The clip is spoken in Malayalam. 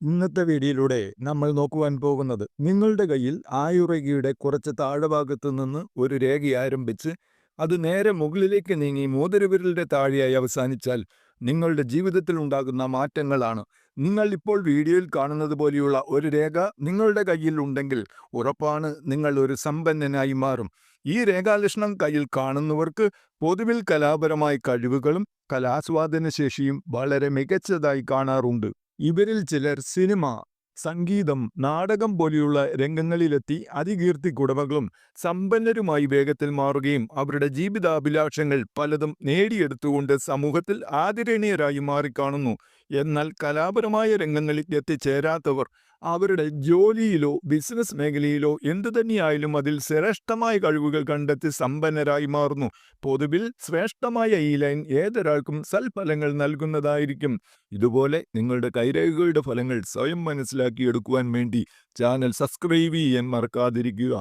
ഇന്നത്തെ വീഡിയോയിലൂടെ നമ്മൾ നോക്കുവാൻ പോകുന്നത് നിങ്ങളുടെ കയ്യിൽ ആയുറേഖയുടെ കുറച്ച് താഴെഭാഗത്ത് നിന്ന് ഒരു രേഖ ആരംഭിച്ച് അത് നേരെ മുകളിലേക്ക് നീങ്ങി മോതിരവിരലിന്റെ താഴെയായി അവസാനിച്ചാൽ നിങ്ങളുടെ ജീവിതത്തിൽ ഉണ്ടാകുന്ന മാറ്റങ്ങളാണ്. നിങ്ങൾ ഇപ്പോൾ വീഡിയോയിൽ കാണുന്നത് പോലെയുള്ള ഒരു രേഖ നിങ്ങളുടെ കയ്യിൽ ഉണ്ടെങ്കിൽ ഉറപ്പാണ് നിങ്ങൾ ഒരു സമ്പന്നനായി മാറും. ഈ രേഖാലക്ഷണം കയ്യിൽ കാണുന്നവർക്ക് പൊതുവിൽ കലാപരമായ കഴിവുകളും കലാസ്വാദന ശേഷിയും വളരെ മികച്ചതായി കാണാറുണ്ട്. ഇവരിൽ ചിലർ സിനിമ സംഗീതം നാടകം പോലെയുള്ള രംഗങ്ങളിലെത്തി അതികീർത്തി കുടമകളും സമ്പന്നരുമായി വേഗത്തിൽ മാറുകയും അവരുടെ ജീവിതാഭിലാഷങ്ങൾ പലതും നേടിയെടുത്തുകൊണ്ട് സമൂഹത്തിൽ ആദരണീയരായി മാറിക്കാണുന്നു. എന്നാൽ കലാപരമായ രംഗങ്ങളിൽ എത്തിച്ചേരാത്തവർ അവരുടെ ജോലിയിലോ ബിസിനസ് മേഖലയിലോ എന്തു തന്നെയായാലും അതിൽ ശ്രേഷ്ഠമായ കഴിവുകൾ കണ്ടെത്തി സമ്പന്നരായി മാറുന്നു. പൊതുവിൽ ശ്രേഷ്ഠമായ ഈ ലൈൻ ഏതൊരാൾക്കും സൽഫലങ്ങൾ നൽകുന്നതായിരിക്കും. ഇതുപോലെ നിങ്ങളുടെ കൈരേഖകളുടെ ഫലങ്ങൾ സ്വയം മനസ്സിലാക്കിയെടുക്കുവാൻ വേണ്ടി ചാനൽ സബ്സ്ക്രൈബ് ചെയ്യാൻ മറക്കാതിരിക്കുക.